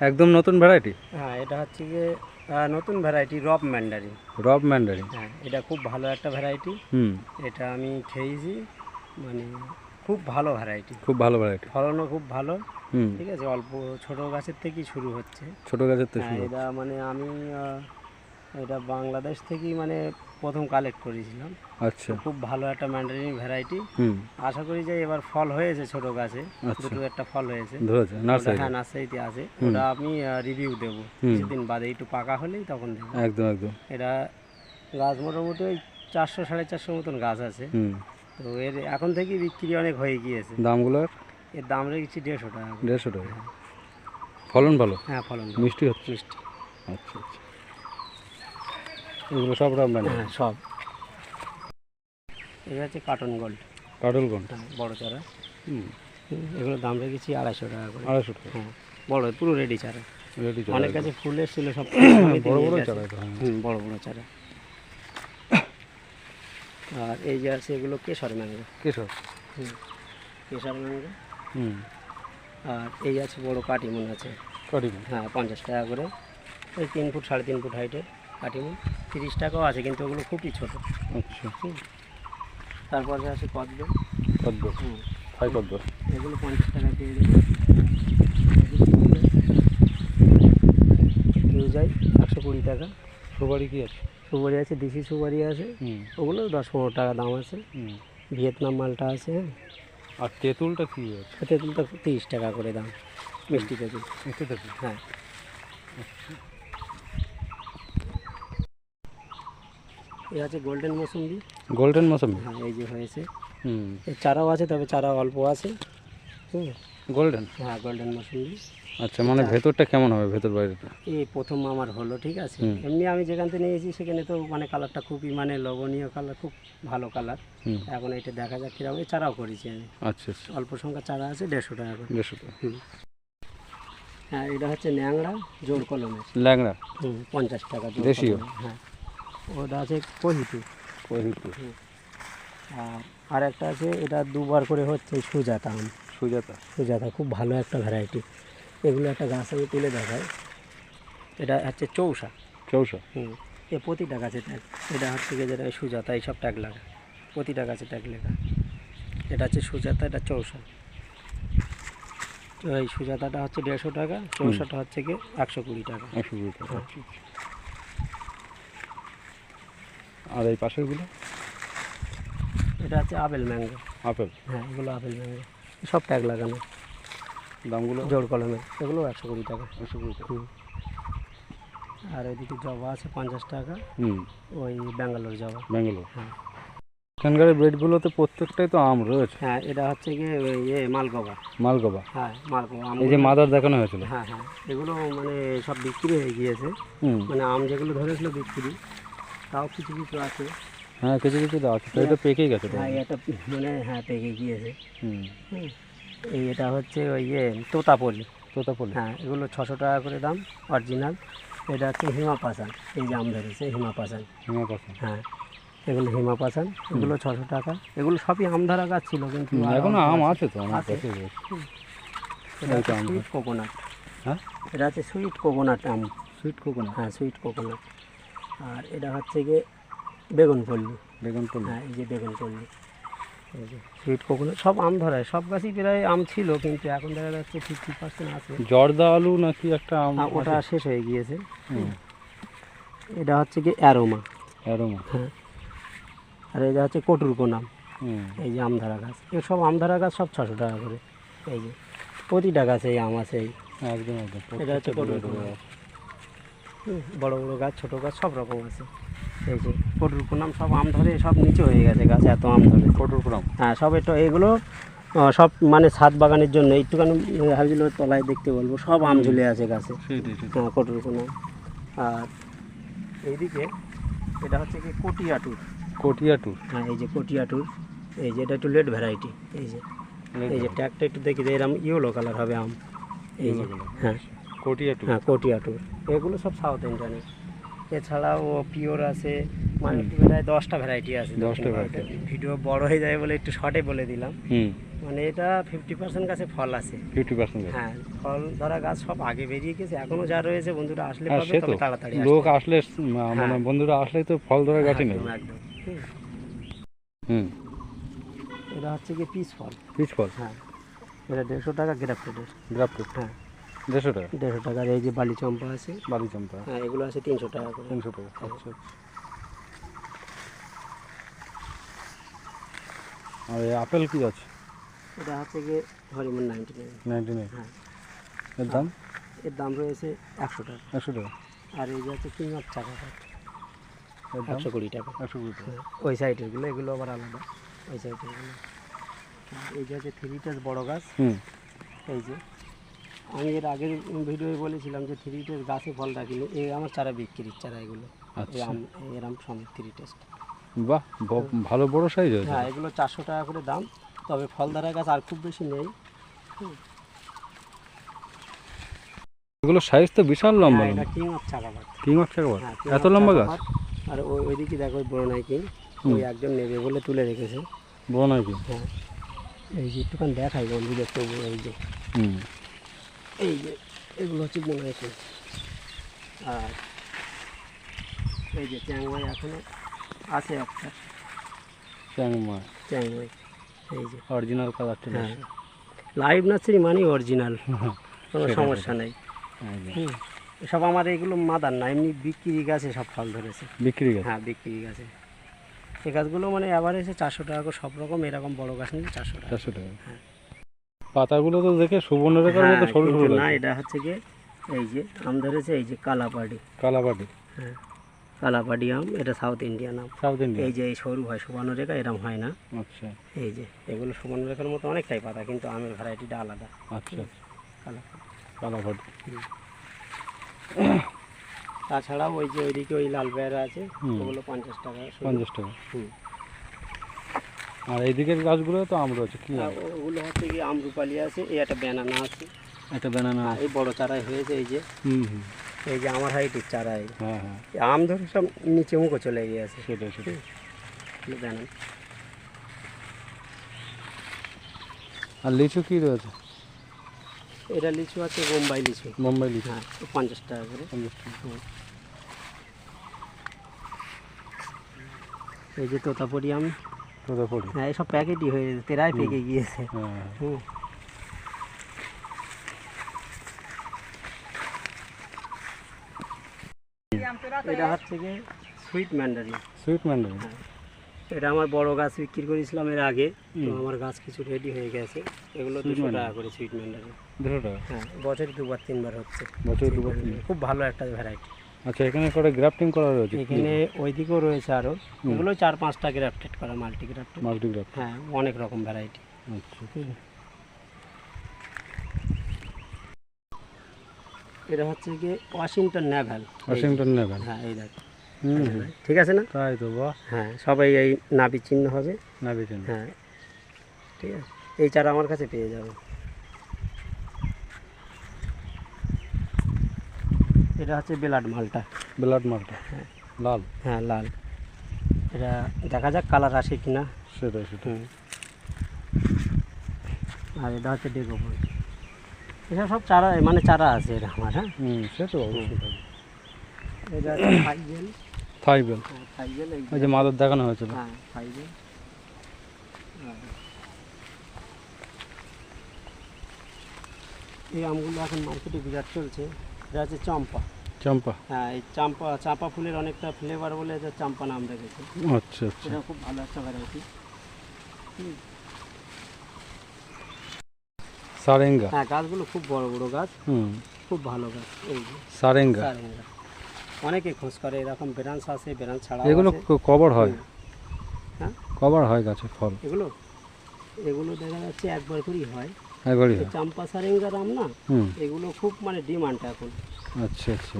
একদম নতুন ভ্যারাইটি হ্যাঁ এটা হচ্ছে যে নতুন ভ্যারাইটি রব ম্যান্ডারিন রব ম্যান্ডারিন হ্যাঁ এটা খুব ভালো একটা ভ্যারাইটি হুম। এটা আমি খেয়েছি মানে খুব ভালো ভ্যারাইটি খুব ভালো ভ্যারাইটি ফলনও খুব ভালো। হুম। ঠিক আছে অল্প ছোট গাছের থেকেই শুরু হচ্ছে। ছোট গাছের তো হ্যাঁ এটা মানে আমি এটা বাংলাদেশ থেকেই মানে প্রথম কালেক্ট করেছিলাম। আচ্ছা। খুব ভালো একটা ম্যান্ডারিন ভ্যারাইটি হুম। আশা করি যে এবার ফল হয়েছে ছোট গাছে। আচ্ছা। দুটো একটা ফল হয়েছে। হ্যাঁ নার্সারিতে আছে। ওটা আমি রিভিউ দেবো। কিছুদিন বাদে একটু পাকা হলেই তখন দেবো। একদম একদম। এটা গাছ মোটামুটি ওই চারশো সাড়ে চারশো মতন গাছ আছে। তো এর এখন থেকেই বিক্রি অনেক হয়ে গিয়েছে। দামগুলোর এর দাম রেখেছি দেড়শো টাকা দেড়শো টাকা। ফলন ভালো? হ্যাঁ ফলন মিষ্টি হচ্ছে? মিষ্টি। আচ্ছা আচ্ছা। এগুলো সব রব হ্যাঁ সব। এটা হচ্ছে কার্টন গোল্ড কোন হ্যাঁ বড় চারা। হুম। এগুলোর দাম রেখেছি আড়াইশো টাকা করে। আড়াইশো টাকা। হ্যাঁ বড় পুরো রেডি চারা। রেডি অনেক কাছে ফুল এসেছিল সব বড় বড় চারা হুম বড় বড় চারা। আর এই যে আছে এগুলো কেশর ম্যাঙ্গো। কেশর? হুম কেশর ম্যাঙ্গো। হুম। আর এই আছে বড় কাটিমন আছে। কাটিমন। হ্যাঁ পঞ্চাশ টাকা করে। ওই তিন ফুট সাড়ে তিন ফুট হাইটের কাটিমন তিরিশ টাকাও আছে কিন্তু ওগুলো খুবই ছোটো। আচ্ছা। তারপরে আছে পদ্ম পদ্ম থাই পদ্ম এগুলো পঞ্চাশ টাকা পেয়ে যাবে ইউজাই একশো কুড়ি টাকা। সুপারি কি আছে? সুপারি আছে দেশি সুপারি আছে। ওগুলো দশ পনেরো টাকা দাম আছে। ভিয়েতনাম মালটা আছে হ্যাঁ। আর তেঁতুলটা কি আছে? তেঁতুল তো তিরিশ টাকা করে দাম। মিষ্টি তেঁতুল। এতে থেকে হ্যাঁ। এই আছে গোল্ডেন মৌসুম্বি। গোল্ডেন মৌসুমি হ্যাঁ এই যে হয়েছে। হুম। এর চারাও আছে তবে চারা অল্প আছে। হুম। গোল্ডেন হ্যাঁ গোল্ডেন মৌসুম্বি। আচ্ছা মানে ভেতরটা কেমন হবে ভেতর বাইরেটা? এই প্রথম আমার হলো ঠিক আছে? এমনি আমি যেখান থেকে নিয়েছি সেখানে তো মানে কালারটা খুবই মানে লবণীয় কালার খুব ভালো কালার এখন এটা দেখা যাক কীরকম চারাও করেছি আমি। আচ্ছা আচ্ছা। অল্প সংখ্যা চারা আছে দেড়শো টাকা করে। দেড়শো টাকা। হ্যাঁ এটা হচ্ছে ন্যাংরা জোর কলমের। ল্যাংড়া? হুম পঞ্চাশ টাকা দেশীয়? হ্যাঁ। ওটা আছে কহিতু কোহিতুর আর আর একটা আছে এটা দুবার করে হচ্ছে সুজাতা। আম সুজাতা। সুজাতা খুব ভালো একটা ভ্যারাইটি এগুলো একটা গাছ আমি তুলে দেখাই। এটা হচ্ছে চৌষা চৌষা হুম। এ প্রতিটা গাছে ট্যাগ এটা হচ্ছে গিয়ে যেটা সুজাতা এইসব ট্যাগ লাগা প্রতিটা গাছে ট্যাগ লেখা। এটা হচ্ছে সুজাতা এটা চৌষা তো এই সুজাতাটা হচ্ছে দেড়শো টাকা চৌষাটা হচ্ছে গিয়ে একশো কুড়ি টাকা। একশো কুড়ি টাকা। আচ্ছা। আর এই পাশেরগুলো? এটা হচ্ছে আপেল ম্যাঙ্গো। আপেল? হ্যাঁ এগুলো আপেল ম্যাঙ্গো। সব ট্যাগ লাগানো। দামগুলো? জোর কলমে। এগুলো একশো কুড়ি টাকা। একশো কুড়ি টাকা। আর এদিকে জবা আছে পঞ্চাশ টাকা। হুম। ওই ব্যাঙ্গালোর জবা। ব্যাঙ্গালোর? হ্যাঁ। এখানকার ব্রেডগুলোতে প্রত্যেকটাই তো আম রয়েছে। হ্যাঁ এটা হচ্ছে গিয়ে ইয়ে মালগোবা মালগোবা হ্যাঁ মালগোবা আম এই যে মাদার দেখানো হয়েছিল। হ্যাঁ হ্যাঁ। এগুলো মানে সব বিক্রি হয়ে গিয়েছে। হুম। মানে আম যেগুলো ধরেছিল বিক্রি তাও কিছু কিছু আছে। হ্যাঁ কিছু কিছু আছে। তো এটা পেকেই গেছে তো। হ্যাঁ এটা মানে হ্যাঁ পেকে গিয়েছে। হুম। এই এটা হচ্ছে ওই ইয়ে তোতাপলি তোতাপল্লি হ্যাঁ এগুলো ছশো টাকা করে দাম অরিজিনাল। এটা হচ্ছে হিমা পাসান। এই যে আম ধরেছে হিমা পাসান। হিমা পাশা হ্যাঁ এগুলো হিমা পাসান। এগুলো ছশো টাকা। এগুলো সবই আম ধরা গাছ ছিল কিন্তু এখন আম আছে। তো আমার কাছে সুইট কোকোনাট হ্যাঁ? এটা হচ্ছে সুইট কোকোনাট আম। সুইট কোকোনাট হ্যাঁ সুইট কোকোনাট আর এটা হচ্ছে গিয়ে বেগুন পল্লী। বেগুন পল্লি। হ্যাঁ এই যে বেগুন পল্লী। এই যে সুইট কোকোনাট সব আম ধরায় সব গাছই প্রায় আম ছিল কিন্তু এখন দেখা যাচ্ছে ফিফটি পার্সেন্ট আছে। জর্দা আলু নাকি একটা আম ওটা শেষ হয়ে গিয়েছে। এটা হচ্ছে কি অ্যারোমা অ্যারোমা হ্যাঁ। আর এটা হচ্ছে কটুরকোনাম হুম। এই যে আমধারা গাছ। এই সব আমধারা গাছ সব ছশো টাকা করে। এই যে প্রতিটা গাছে এই আম আছে এই। একদম একদম। এটা হচ্ছে প্রত্যেকটা কটুর দূরে দূরে কোনা। আছে। হুম, বড় বড় গাছ ছোট গাছ সব রকম আছে। এই যে কটুরকোনাম সব আম ধরে সব নিচে হয়ে গেছে গাছ এত আম ধরে। কঠোরপুরাম হ্যাঁ সব এটা এগুলো সব মানে ছাদ বাগানের জন্য একটুখানি হাবিগুলো তলায় দেখতে বলব সব আম ঝুলে আছে গাছে। হ্যাঁ আর এইদিকে এটা হচ্ছে কি কটিয়াটুর। কটিয়াটুর? হ্যাঁ এই যে কটিয়াটুর এই যে এটা একটু লেট ভ্যারাইটি এই যে। এই যে ট্যাগটা একটু দেখি যে এরকম ইয়েলো কালার হবে আম। এই যে হ্যাঁ। কটিয়াটুর হ্যাঁ কটিয়াটুর এগুলো সব সাউথ ইন্ডিয়ানের এছাড়াও পিওর আছে মানে প্রায় দশটা ভ্যারাইটি আছে। 10টা variety। ভিডিও বড় হয়ে যায় বলে একটু শর্টে বলে দিলাম। মানে এটা ফিফটি পার্সেন্ট গাছে ফল আছে। ফিফটি পার্সেন্ট হ্যাঁ ফল ধরা গাছ সব আগে বেরিয়ে গেছে এখনও যা রয়েছে বন্ধুরা আসলে পাবে তবে তাড়াতাড়ি লোক আসলে মানে হ্যাঁ। বন্ধুরা আসলেই তো ফল ধরে। গাছই একদম, একদম। হুম। এটা হচ্ছে কি পিস ফল। পিচ ফল? হ্যাঁ। এটা দেড়শো টাকা গ্রাফটেডের গ্রাফটেড হ্যাঁ। দেড়শো টাকা। দেড়শো টাকার এই যে বালি চম্পা আছে। বালি চম্পা। হ্যাঁ এগুলো আছে তিনশো টাকা করে। তিনশো টাকা আচ্ছা আচ্ছা। আর এই আপেল কি আছে? এটা হচ্ছে গিয়ে হরিমন নাইনটি নাইন। Ninety nine. হ্যাঁ। এর দাম? এর দাম রয়েছে একশো টাকা। একশো টাকা। আর এই যে হচ্ছে কিং অফ চাকা কাঠ একশো কুড়ি টাকা। একশো কুড়ি টাকা। হ্যাঁ, ওই সাইডেরগুলো এগুলো আবার আলাদা। ওই সাইডেরগুলো এই যে হচ্ছে থ্রি বড়ো গাছ। হুম। এই যে আমি এর আগের ভিডিওয়ে বলেছিলাম যে থ্রি টেস্ট গাছে ফল রাখিনি এই আমার চারা বিক্রির চারা এগুলো। আচ্ছা। এরম সমেত থ্রি টেস্ট বাহ ভালো বড় সাইজ আছে হ্যাঁ এগুলো চারশো টাকা করে দাম। তবে ফল দ্বারা গাছ আর খুব বেশি নেই। এগুলো সাইজ তো বিশাল লম্বা হ্যাঁ, এটা কিং অফ চাকা পাট কিং অফ চাকাবার হ্যাঁ, এত লম্বা গাছ? আর ওই ওইদিকে দেখো ওই বড় নাই কিং ওই একজন নেবে বলে তুলে রেখেছে। বড় নাকি হ্যাঁ। এই যে একটুখানি দেখাই বন্ধুদের তবু এই যে। হুম। এই যে এগুলো হচ্ছে কিং। আর এই যে চ্যাংমাই এখনও আছে একটা। চ্যাংমাই। চ্যাংমাই এই যে। অরিজিনাল কালার চলে হ্যাঁ। লাইভ নার্সারি মানে অরিজিনাল কোনো সমস্যা নেই। সব আমার এগুলো মাদার না এমনি বিক্রি গাছে সব ফল ধরেছে। বিক্রি গেছে? হ্যাঁ বিক্রি গাছে। সে গাছগুলো মানে অ্যাভারেজে চারশো টাকা করে সব রকম এরকম বড় গাছ নিলে চারশো টাকা। চারশো টাকা। হ্যাঁ। পাতাগুলো তো দেখে সুবর্ণরেখার মতো হ্যাঁ, সরু সরু না এটা হচ্ছে গিয়ে এই যে আম ধরেছে এই যে কালাপাড়ি। কালাপাটি হ্যাঁ কালাপাড়ি আম এটা সাউথ ইন্ডিয়ান আম। সাউথ ইন্ডিয়া এই যে এই সরু হয় সুবর্ণ রেখা এরম হয় না। আচ্ছা। এই যে এগুলো সুবর্ণ রেখার মতো অনেকটাই পাতা কিন্তু আমের ভ্যারাইটিটা আলাদা। আচ্ছা কালাপাড়ি। কালাপাটি তাছাড়াও ওই যে ওইদিকে ওই লাল পেয়ারা আছে ওগুলো পঞ্চাশ টাকা। পঞ্চাশ টাকা। হুম। আর এইদিকের গাছগুলো তো আম রয়েছে কি ওগুলো হচ্ছে কি আমরুপালি আছে এই একটা ব্যানানা আছে। একটা ব্যানানা এই বড় চারাই হয়েছে এই যে। হুম হুম। এই যে আমার হাইটের চারাই। হ্যাঁ হ্যাঁ। আম ধরে সব নিচে মুখো চলে গিয়েছে। সেটাই সেটাই। ব্যানানা আর লিচু কি রয়েছে? এটা লিচু আছে বোম্বাই লিচু। মুম্বাই লিচু। হ্যাঁ পঞ্চাশ টাকা করে। পঞ্চাশ টাকা। এই যে তোতাপুরি আম। পড়ি হ্যাঁ প্যাকেটই হয়ে গেছে তেরাই পেকে গিয়েছে। হ্যাঁ। হুম। এটা হচ্ছে গিয়ে সুইট ম্যান্ডারিন সুইট ম্যান্ডারিন এটা আমার বড় গাছ বিক্রি করেছিলাম এর আগে তো আমার গাছ কিছু রেডি হয়ে গেছে। এগুলো দুশো টাকা করে সুইট ম্যান্ডারিন দুশো টাকা? হ্যাঁ বছরে দুবার তিনবার হচ্ছে। বছর দুবার খুব ভালো একটা ভ্যারাইটি আচ্ছা এখানে করে গ্রাফটিং করা রয়েছে? এখানে ওইদিকেও রয়েছে আরও এগুলো চার পাঁচটা গ্রাফটেড করা মাল্টি গ্রাফটেড মাল্টি গ্রাফট হ্যাঁ অনেক রকম ভ্যারাইটি আচ্ছা। এটা হচ্ছে গিয়ে ওয়াশিংটন ন্যাভাল ওয়াশিংটন নেবেন হ্যাঁ এই দেখ। ঠিক আছে না? তাই তো বাহ। হ্যাঁ সবাই এই নাবি চিহ্ন হবে। না বেছেন হ্যাঁ। ঠিক আছে। এই চারা আমার কাছে পেয়ে যাবে। এটা হচ্ছে বেলাড মালটা। ব্লাড মার্কটা লাল? হ্যাঁ লাল। এটা দেখা যাক কালার আসে কিনা। সেটাই সেটাই। হুম। আর এটা হচ্ছে ডেকোপন এসব সব চারা মানে চারা আছে এটা আমার হ্যাঁ? সে তো অবশ্যই। এটা থাইবেল। হ্যাঁ ফাইজেল এই ওই যে মাদার দেখানো হয়েছিল। হ্যাঁ ফাইজেল এই আমগুলো এখন মার্কেটে বিরাট চলছে। এটা হচ্ছে চম্পা। চম্পা? হ্যাঁ এই চাম্পা চাঁপা ফুলের অনেকটা ফ্লেভার বলে এটা চাম্পা নাম রেখেছে। আচ্ছা আচ্ছা। এটা খুব ভালো একটা ভ্যারাইটি সারেঙ্গা? হ্যাঁ গাছগুলো খুব বড় বড় গাছ। হুম। খুব ভালো গাছ এই যে। সারেঙ্গা? সারেঙ্গা। অনেকে খোঁজ করে এরকম ব্রাঞ্চ আছে ব্রাঞ্চ ছাড়া এগুলো কভার হয়? হ্যাঁ? কভার হয় গাছে ফল? এগুলো এগুলো দেখা যাচ্ছে একবার করেই হয়। একবারই হয়। চাম্পা সারেঙ্গার আম না এগুলো খুব মানে ডিমান্ড এখন। আচ্ছা আচ্ছা।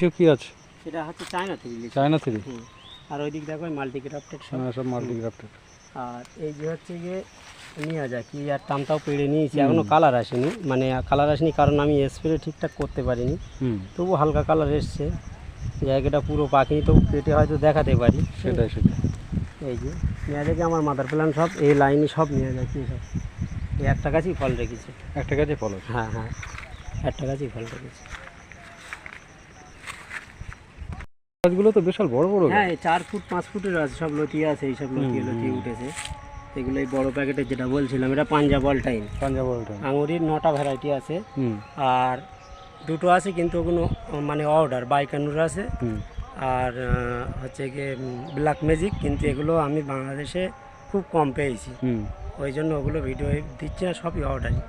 কিছু কি আছে? সেটা হচ্ছে চায়না থেকে চায়না থ্রি আর ওই দিক দেখো মাল্টি গ্রাফটেড সব। হ্যাঁ সব মাল্টি গ্রাফটেড। আর এই যে হচ্ছে গিয়ে নিয়ে যা কি আর টামটাও পেড়ে নিয়েছি। এখনও কালার আসেনি। মানে কালার আসেনি কারণ আমি স্প্রে ঠিকঠাক করতে পারিনি। হুম। তবু হালকা কালার এসছে। জায়গাটা পুরো পাখিনি তবু কেটে হয়তো দেখাতে পারি। সেটাই সেটাই। এই যে নিয়ে যাকে আমার মাদার প্ল্যান সব এই লাইনে সব নিয়ে যাচ্ছি সব। এই একটা গাছই ফল রেখেছে। একটা গাছে ফল হ্যাঁ হ্যাঁ। একটা গাছই ফল রেখেছে গাছগুলো তো বিশাল বড় বড় হ্যাঁ চার ফুট পাঁচ ফুটের আছে সব লতি আছে এই সব লতি লতি উঠেছে। এগুলো এই বড় প্যাকেটের যেটা বলছিলাম এটা পাঞ্জাব অল টাইম পাঞ্জাব ওটা আঙুরির নটা ভ্যারাইটি আছে। আর দুটো আছে কিন্তু ওগুলো মানে অর্ডার বাইকানুর আছে। আর হচ্ছে গিয়ে ব্ল্যাক ম্যাজিক কিন্তু এগুলো আমি বাংলাদেশে খুব কম পেয়েছি। ওই জন্য ওগুলো ভিডিও দিচ্ছি না সবই অর্ডারই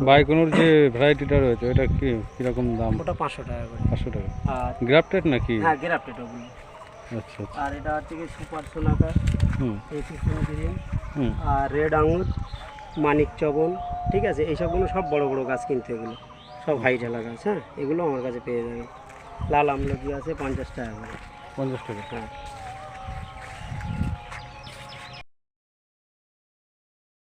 বাইকোনোর যে ভ্যারাইটিটা রয়েছে ওটা কি কীরকম দাম? ওটা পাঁচশো টাকা করে। পাঁচশো টাকা। আর গ্রাফটেড নাকি? হ্যাঁ গ্রাফটেড ওগুলো। আচ্ছা আচ্ছা। আর এটা হচ্ছে গিয়ে সুপার সোনাকা হুম। গ্রিন হুম। আর রেড আঙুর মানিক চবন ঠিক আছে? এইসবগুলো সব বড় বড় গাছ কিনতে এগুলো। সব হাইট এলাকা গাছ হ্যাঁ? এগুলো আমার কাছে পেয়ে যাবে লাল আমলকি আছে পঞ্চাশ টাকা করে। পঞ্চাশ টাকা। হ্যাঁ।